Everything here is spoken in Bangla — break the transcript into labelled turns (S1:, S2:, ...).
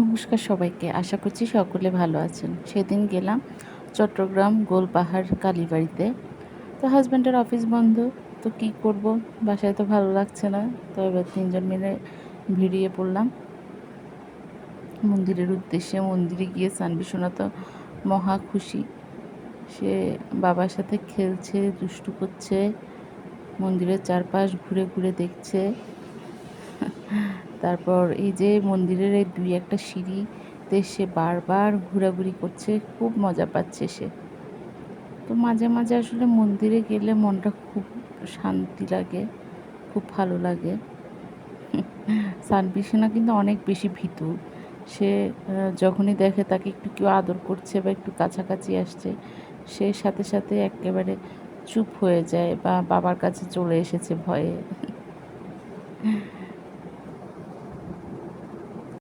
S1: নমস্কার সবাইকে। আশা করছি সকলে ভালো আছেন। সেদিন গেলাম চট্টগ্রাম গোলপাহাড় কালীবাড়িতে। তো হাজব্যান্ডের অফিস বন্ধ। তো কি করব? বাসায় তো ভালো লাগছে না। তো এবার তিনজন মিলে ভিড়িয়ে পড়লাম। মন্দিরের উদ্দেশ্যে মন্দিরে গিয়ে সানবিসোনা তো মহা খুশি। সে বাবার সাথে খেলছে, দুষ্টু করছে, মন্দিরের চারপাশ ঘুরে ঘুরে দেখছে। তারপর এই যে মন্দিরের এই দুই একটা সিঁড়িতে সে বারবার ঘোরাঘুরি করছে, খুব মজা পাচ্ছে সে। তো মাঝে মাঝে আসলে মন্দিরে গেলে মনটা খুব শান্তি লাগে, খুব ভালো লাগে। সানবিসেনা কিন্তু অনেক বেশি ভীতু। সে যখনই দেখে তাকে একটু কেউ আদর করছে বা একটু কাছাকাছি আসছে, সে সাথে সাথে একেবারে চুপ হয়ে যায় বা বাবার কাছে চলে এসেছে ভয়ে।